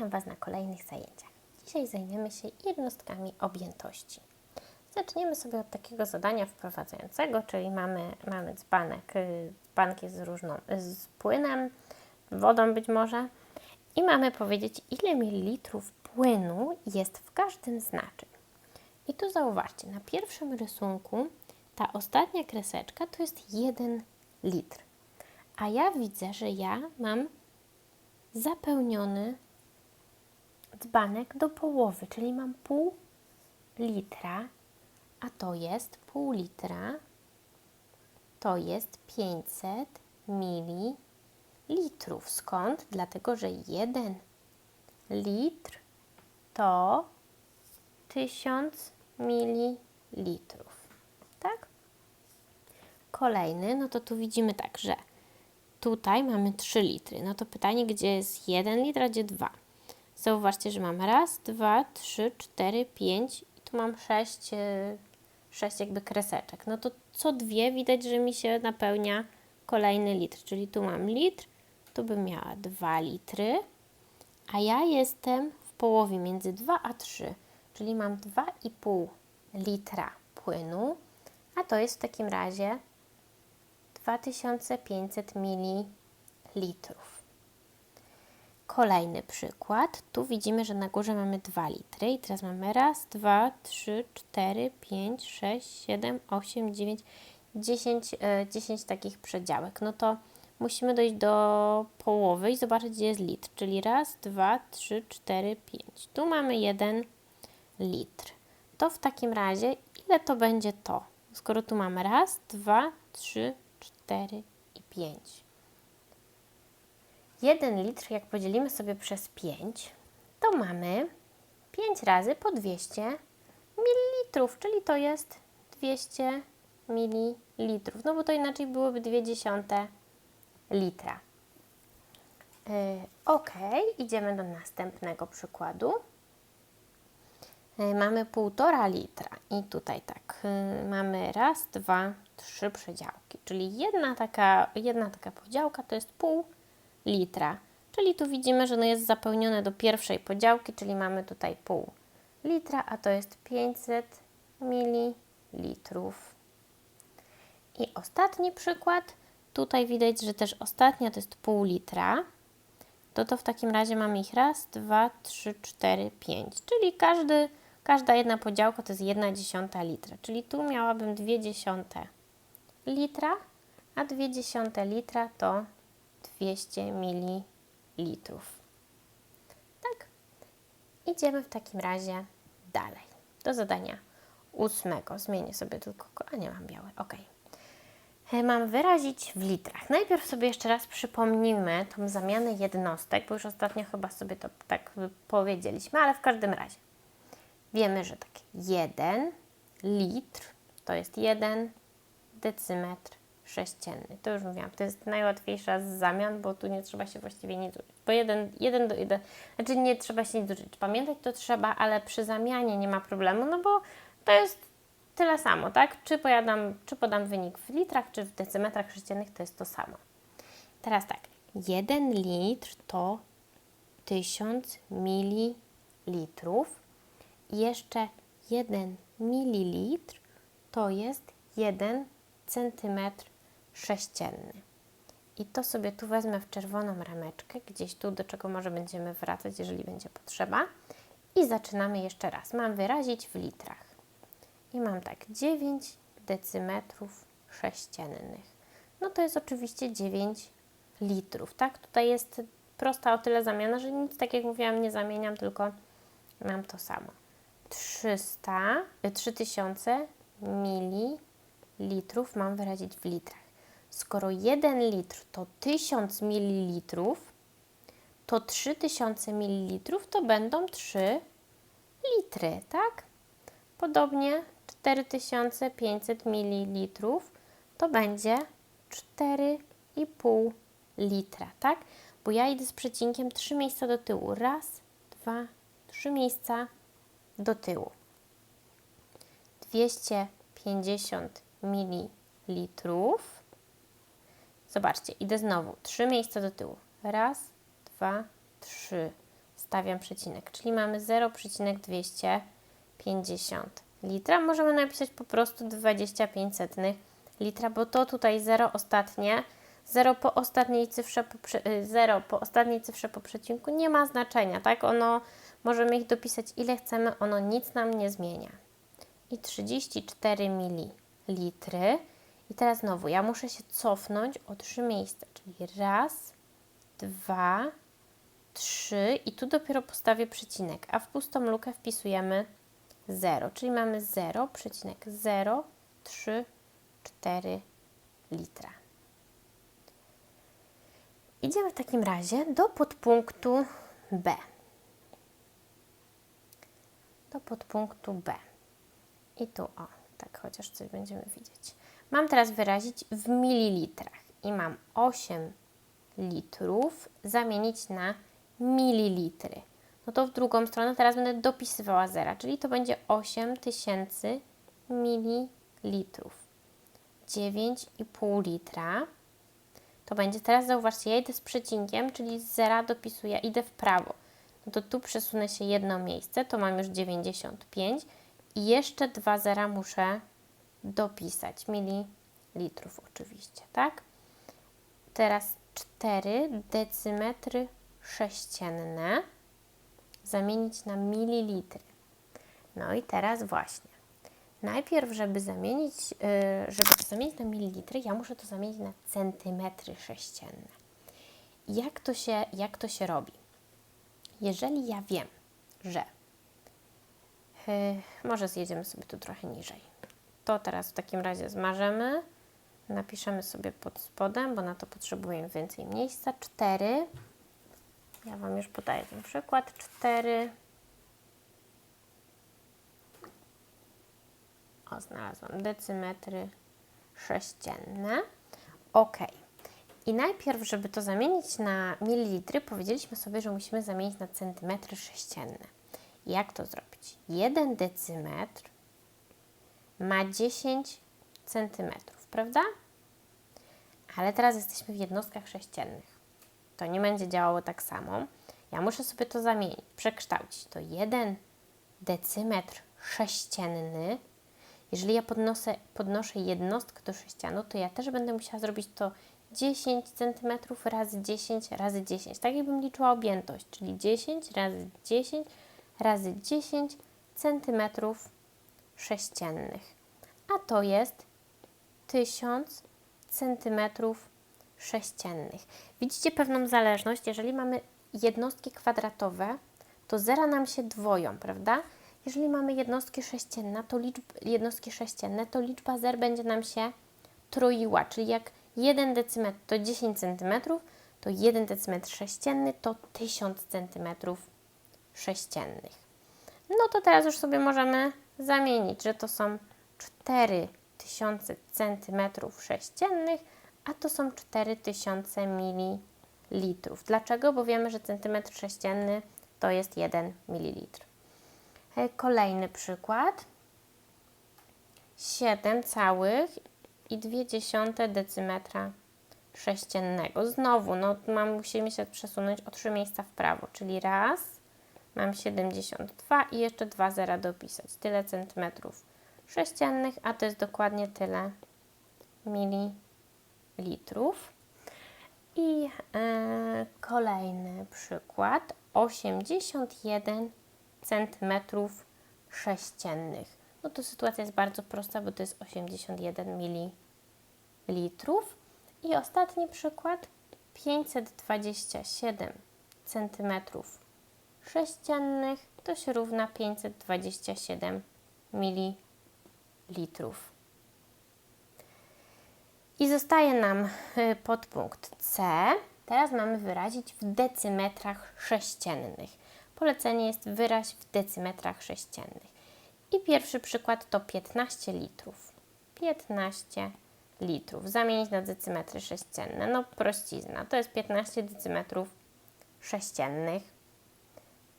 Witam Was na kolejnych zajęciach. Dzisiaj zajmiemy się jednostkami objętości. Zaczniemy sobie od takiego zadania wprowadzającego, czyli mamy, mamy dzbanek, y, dzbanek jest z, różną, z płynem, wodą być może i mamy powiedzieć, ile mililitrów płynu jest w każdym z naczyń. I tu zauważcie, na pierwszym rysunku ta ostatnia kreseczka to jest 1 litr. A ja widzę, że ja mam zapełniony dzbanek do połowy, czyli mam pół litra, a to jest pół litra, to jest 500 mililitrów. Skąd? Dlatego, że 1 litr to 1000 mililitrów. Tak? Kolejny, no to tu widzimy tak, że tutaj mamy 3 litry. No to pytanie, gdzie jest 1 litr, a gdzie 2? Zauważcie, że mam raz, dwa, trzy, cztery, pięć i tu mam sześć, e, sześć jakby kreseczek. No to co dwie widać, że mi się napełnia kolejny litr. Czyli tu mam litr, tu bym miała 2 litry, a ja jestem w połowie między 2 a 3, czyli mam 2,5 litra płynu, a to jest w takim razie 2500 ml. Kolejny przykład. Tu widzimy, że na górze mamy 2 litry i teraz mamy raz, dwa, trzy, cztery, pięć, sześć, siedem, osiem, dziewięć, dziesięć, e, dziesięć takich przedziałek. No to musimy dojść do połowy i zobaczyć, gdzie jest litr. Czyli raz, dwa, trzy, cztery, pięć. Tu mamy jeden litr. To w takim razie, ile to będzie to? Skoro tu mamy raz, dwa, trzy, cztery i pięć. 1 litr, jak podzielimy sobie przez 5, to mamy 5 razy po 200 ml, czyli to jest 200 ml. No bo to inaczej byłoby 2 dziesiąte litra. Yy, ok, idziemy do następnego przykładu. Yy, mamy 1,5 litra i tutaj tak, yy, mamy raz, dwa, trzy przedziałki, czyli jedna taka, jedna taka podziałka to jest pół litra. Czyli tu widzimy, że no jest zapełnione do pierwszej podziałki, czyli mamy tutaj pół litra, a to jest 500 mililitrów. I ostatni przykład. Tutaj widać, że też ostatnia to jest pół litra. To to w takim razie mamy ich raz, dwa, trzy, cztery, pięć. Czyli każdy, każda jedna podziałka to jest jedna dziesiąta litra. Czyli tu miałabym dwie dziesiąte litra, a dwie dziesiąte litra to 200 ml. Tak. Idziemy w takim razie dalej. Do zadania ósmego. Zmienię sobie tylko, a nie mam białe, ok. Mam wyrazić w litrach. Najpierw sobie jeszcze raz przypomnimy tą zamianę jednostek, bo już ostatnio chyba sobie to tak powiedzieliśmy, ale w każdym razie wiemy, że tak 1 litr to jest 1 decymetr sześcienny. To już mówiłam, to jest najłatwiejsza z zamian, bo tu nie trzeba się właściwie nic uczyć. Bo jeden, jeden do jeden, znaczy nie trzeba się nic uczyć. Pamiętać to trzeba, ale przy zamianie nie ma problemu, no bo to jest tyle samo, tak? Czy, pojadam, czy podam wynik w litrach, czy w decymetrach sześciennych, to jest to samo. Teraz tak, jeden litr to 1000 mililitrów. Jeszcze 1 mililitr to jest 1 centymetr sześcienny. I to sobie tu wezmę w czerwoną rameczkę, gdzieś tu, do czego może będziemy wracać, jeżeli będzie potrzeba. I zaczynamy jeszcze raz. Mam wyrazić w litrach. I mam tak 9 decymetrów sześciennych. No to jest oczywiście 9 litrów, tak? Tutaj jest prosta o tyle zamiana, że nic, tak jak mówiłam, nie zamieniam, tylko mam to samo. 300, 3000 mililitrów mam wyrazić w litrach. Skoro 1 litr to 1000 ml, to 3000 ml to będą 3 litry, tak? Podobnie 4500 ml to będzie 4,5 litra, tak? Bo ja idę z przecinkiem 3 miejsca do tyłu. Raz, dwa, trzy miejsca do tyłu. 250 ml Zobaczcie, idę znowu. Trzy miejsca do tyłu. Raz, dwa, trzy. Z wstawiam przecinek, czyli mamy 0,250 litra. Możemy napisać po prostu 25 setnych litra, bo to tutaj 0 ostatnie, 0 po ostatniej cyfrze po, prze- y, 0 po ostatniej cyfrze po przecinku nie ma znaczenia, tak? Ono, możemy ich dopisać ile chcemy, ono nic nam nie zmienia. I 34 ml. I teraz znowu, ja muszę się cofnąć o trzy miejsca, czyli raz, dwa, trzy i tu dopiero postawię przecinek, a w pustą lukę wpisujemy 0, czyli mamy 0,034 litra. Idziemy w takim razie do podpunktu B. Do podpunktu B. I tu, o, tak chociaż coś będziemy widzieć. Mam teraz wyrazić w mililitrach i mam 8 litrów zamienić na mililitry. No to w drugą stronę teraz będę dopisywała zera, czyli to będzie 8000 mililitrów. 9,5 litra. To będzie teraz, zauważcie, ja idę z przecinkiem, czyli z zera dopisuję, idę w prawo. No to tu przesunę się jedno miejsce, to mam już 95 i jeszcze dwa zera muszę dopisać, mililitrów oczywiście, tak? Teraz 4 decymetry sześcienne zamienić na mililitry. No i teraz właśnie. Najpierw, żeby zamienić, yy, żeby to zamienić na mililitry, ja muszę to zamienić na centymetry sześcienne. Jak to się, jak to się robi? Jeżeli ja wiem, że yy, może zjedziemy sobie tu trochę niżej. To teraz w takim razie zmarzemy. Napiszemy sobie pod spodem, bo na to potrzebujemy więcej miejsca. 4. Ja Wam już podaję ten przykład. 4. O, znalazłam decymetry sześcienne. Ok. I najpierw, żeby to zamienić na mililitry, powiedzieliśmy sobie, że musimy zamienić na centymetry sześcienne. Jak to zrobić? 1 decymetr ma 10 centymetrów, prawda? Ale teraz jesteśmy w jednostkach sześciennych. To nie będzie działało tak samo. Ja muszę sobie to zamienić, przekształcić. To 1 decymetr sześcienny. Jeżeli ja podnoszę, podnoszę jednostkę do sześcianu, to ja też będę musiała zrobić to 10 cm razy 10 razy 10. Tak jakbym liczyła objętość, czyli 10 razy 10 razy 10 cm sześciennych. A to jest 1000 centymetrów sześciennych. Widzicie pewną zależność? Jeżeli mamy jednostki kwadratowe, to zera nam się dwoją, prawda? Jeżeli mamy jednostki sześcienne, to liczb, jednostki sześcienne, to liczba zer będzie nam się troiła, czyli jak 1 decymetr to 10 cm, to 1 decymetr sześcienny to 1000 cm sześciennych. No to teraz już sobie możemy zamienić, że to są 4000 cm sześciennych, a to są 4000 ml. Dlaczego? Bo wiemy, że centymetr sześcienny to jest 1 ml. Kolejny przykład. 7,2 decymetra sześciennego. Znowu, no, mam, musimy się przesunąć o 3 miejsca w prawo, czyli raz, mam 72 i jeszcze dwa zera dopisać. Tyle centymetrów sześciennych, a to jest dokładnie tyle mililitrów. I e, kolejny przykład, 81 centymetrów sześciennych. No to sytuacja jest bardzo prosta, bo to jest 81 mililitrów. I ostatni przykład, 527 centymetrów sześciennych to się równa 527 mililitrów. I zostaje nam y, podpunkt C. Teraz mamy wyrazić w decymetrach sześciennych. Polecenie jest wyraź w decymetrach sześciennych. I pierwszy przykład to 15 litrów. 15 litrów. Zamienić na decymetry sześcienne. No prościzna. To jest 15 decymetrów sześciennych.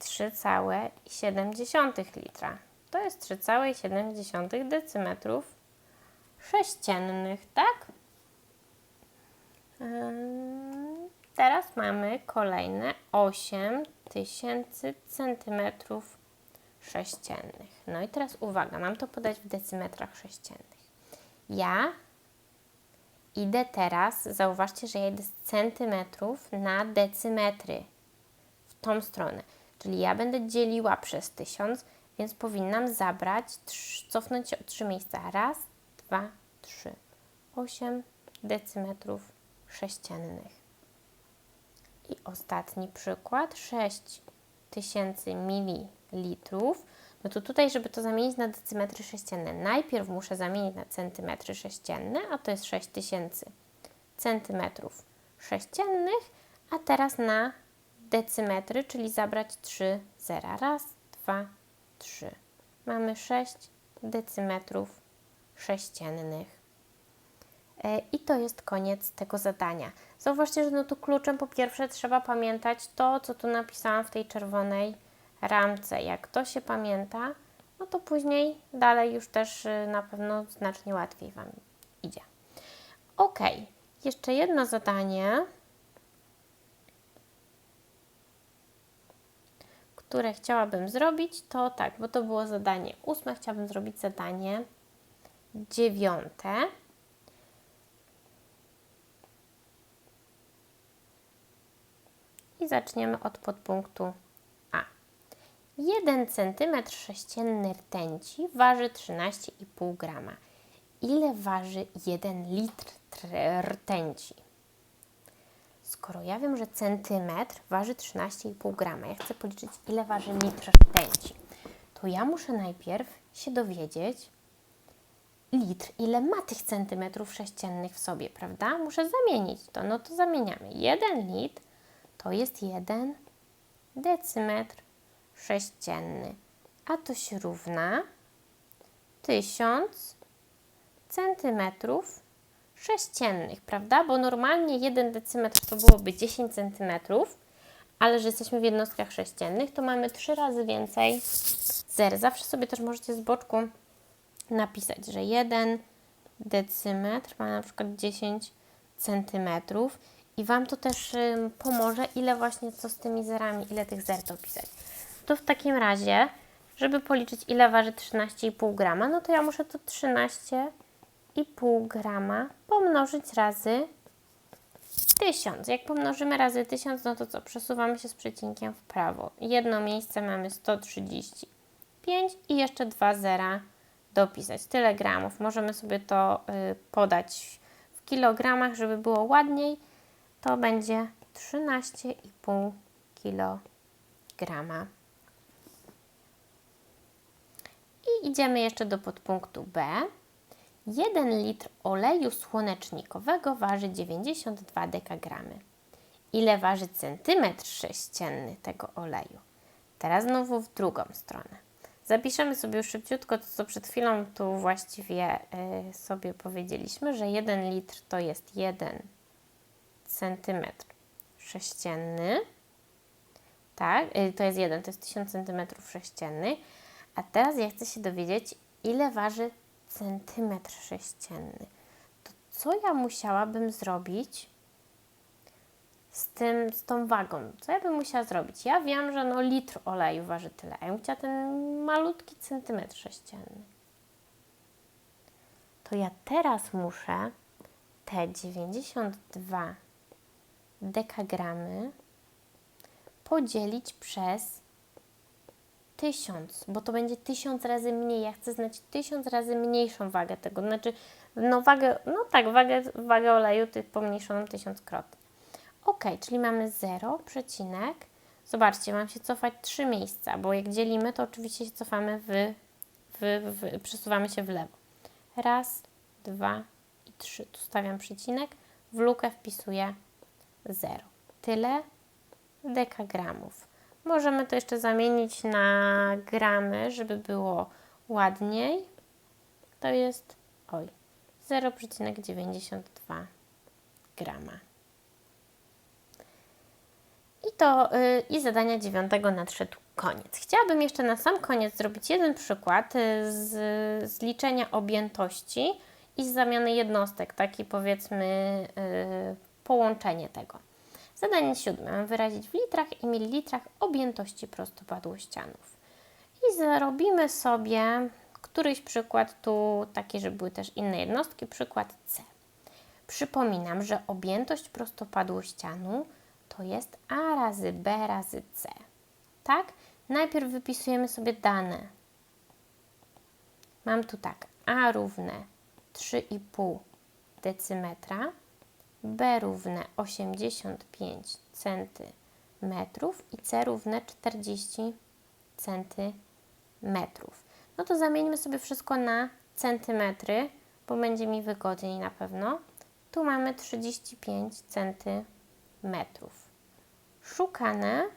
3,7 litra. To jest 3,7 decymetrów sześciennych, tak? Teraz mamy kolejne 8000 centymetrów sześciennych. No i teraz uwaga, mam to podać w decymetrach sześciennych. Ja idę teraz, zauważcie, że ja idę z centymetrów na decymetry w tą stronę. Czyli ja będę dzieliła przez 1000, więc powinnam zabrać, trz- cofnąć się o 3 miejsca. Raz, dwa, trzy. 8 decymetrów sześciennych. I ostatni przykład, 6000 mililitrów. No to tutaj, żeby to zamienić na decymetry sześcienne, najpierw muszę zamienić na centymetry sześcienne, a to jest 6000 centymetrów sześciennych, a teraz na decymetry, czyli zabrać 3 zera. Raz, dwa, trzy. Mamy 6 decymetrów sześciennych. E, I to jest koniec tego zadania. Zauważcie, że no tu kluczem po pierwsze trzeba pamiętać to, co tu napisałam w tej czerwonej ramce. Jak to się pamięta, no to później dalej już też y, na pewno znacznie łatwiej Wam idzie. Ok, jeszcze jedno zadanie, które chciałabym zrobić, to tak, bo to było zadanie ósme, chciałabym zrobić zadanie dziewiąte. I zaczniemy od podpunktu A. 1 cm sześcienny rtęci waży 13,5 grama. Ile waży 1 litr tr- rtęci? Skoro ja wiem, że centymetr waży 13,5 grama, ja chcę policzyć, ile waży litr rtęci, to ja muszę najpierw się dowiedzieć, litr, ile ma tych centymetrów sześciennych w sobie, prawda? Muszę zamienić to. No to zamieniamy. 1 litr to jest 1 decymetr sześcienny, a to się równa 1000 centymetrów sześciennych, prawda? Bo normalnie 1 decymetr to byłoby 10 centymetrów, ale że jesteśmy w jednostkach sześciennych, to mamy 3 razy więcej zer. Zawsze sobie też możecie z boczku napisać, że 1 decymetr ma na przykład 10 centymetrów i Wam to też pomoże, ile właśnie co z tymi zerami, ile tych zer dopisać. To w takim razie, żeby policzyć ile waży 13,5 grama, no to ja muszę to 13,5 grama pomnożyć razy 1000. Jak pomnożymy razy 1000, no to co? Przesuwamy się z przecinkiem w prawo. Jedno miejsce mamy 135 i jeszcze dwa zera dopisać. Tyle gramów. Możemy sobie to y, podać w kilogramach, żeby było ładniej. To będzie 13,5 kg. I idziemy jeszcze do podpunktu B. 1 litr oleju słonecznikowego waży 92 dekagramy. Ile waży centymetr sześcienny tego oleju? Teraz znowu w drugą stronę. Zapiszemy sobie już szybciutko to, co przed chwilą tu właściwie y, sobie powiedzieliśmy, że 1 litr to jest 1 centymetr sześcienny. Tak, y, to jest 1, to jest 1000 centymetrów sześciennych. A teraz ja chcę się dowiedzieć, ile waży centymetr sześcienny. To co ja musiałabym zrobić z, tym, z tą wagą? Co ja bym musiała zrobić? Ja wiem, że no litr oleju waży tyle, a ja bym chciała ten malutki centymetr sześcienny. To ja teraz muszę te 92 dekagramy podzielić przez 1000, bo to będzie 1000 razy mniej. Ja chcę znać 1000 razy mniejszą wagę tego. Znaczy, no wagę, no tak, wagę, wagę oleju pomniejszoną tysiąckrotnie. Ok, czyli mamy 0, przecinek. Zobaczcie, mam się cofać 3 miejsca, bo jak dzielimy, to oczywiście się cofamy w, w, w przesuwamy się w lewo. Raz, dwa i trzy. Tu stawiam przecinek, w lukę wpisuję 0. Tyle dekagramów. Możemy to jeszcze zamienić na gramy, żeby było ładniej. To jest, oj, 0,92 grama. I to y, i zadania dziewiątego nadszedł koniec. Chciałabym jeszcze na sam koniec zrobić jeden przykład y, z, z liczenia objętości i z zamiany jednostek, taki powiedzmy y, połączenie tego. Zadanie siódme. Wyrazić w litrach i mililitrach objętości prostopadłościanów. I zrobimy sobie któryś przykład tu, taki, żeby były też inne jednostki, przykład C. Przypominam, że objętość prostopadłościanu to jest A razy B razy C. Tak? Najpierw wypisujemy sobie dane. Mam tu tak, A równe 3,5 decymetra, B równe 85 centymetrów i C równe 40 centymetrów. No to zamieńmy sobie wszystko na centymetry, bo będzie mi wygodniej na pewno. Tu mamy 35 centymetrów. Szukane.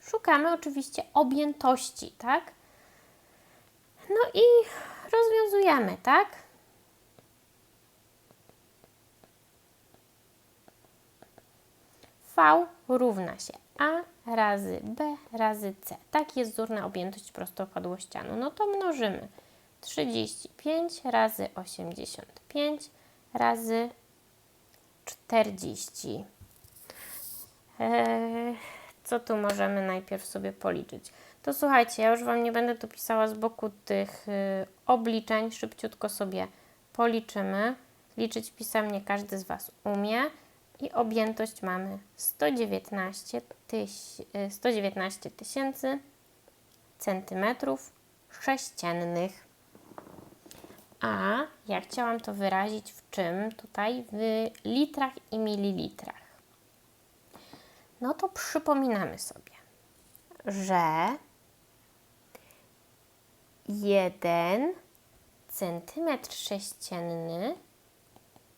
Szukamy oczywiście objętości, tak? No i rozwiązujemy, tak? Równa się A razy B razy C. Taki jest wzór na objętość prostopadłościanu. No to mnożymy 35 razy 85 razy 40. Eee, co tu możemy najpierw sobie policzyć? To słuchajcie, ja już Wam nie będę tu pisała z boku tych y, obliczeń, szybciutko sobie policzymy. Liczyć pisemnie każdy z Was umie. I objętość mamy 119 tyś, y, 119 tysięcy centymetrów sześciennych. A ja chciałam to wyrazić w czym? Tutaj w litrach i mililitrach. No to przypominamy sobie, że 1 centymetr sześcienny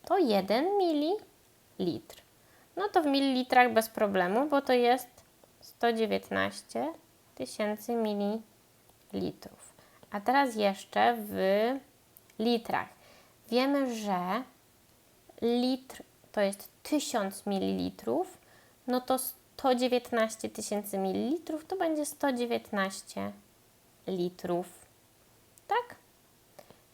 to 1 mililitr. No to w mililitrach bez problemu, bo to jest 119 tysięcy mililitrów. A teraz jeszcze w litrach. Wiemy, że litr to jest 1000 mililitrów, no to 119 tysięcy mililitrów to będzie 119 litrów. Tak?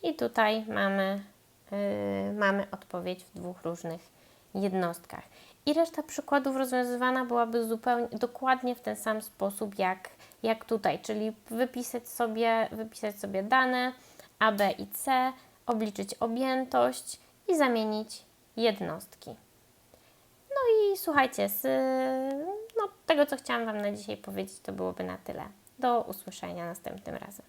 I tutaj mamy, yy, mamy odpowiedź w dwóch różnych jednostkach. I reszta przykładów rozwiązywana byłaby zupełnie dokładnie w ten sam sposób jak, jak tutaj, czyli wypisać sobie, wypisać sobie dane A, B i C, obliczyć objętość i zamienić jednostki. No i słuchajcie, z no, tego co chciałam Wam na dzisiaj powiedzieć, to byłoby na tyle. Do usłyszenia następnym razem.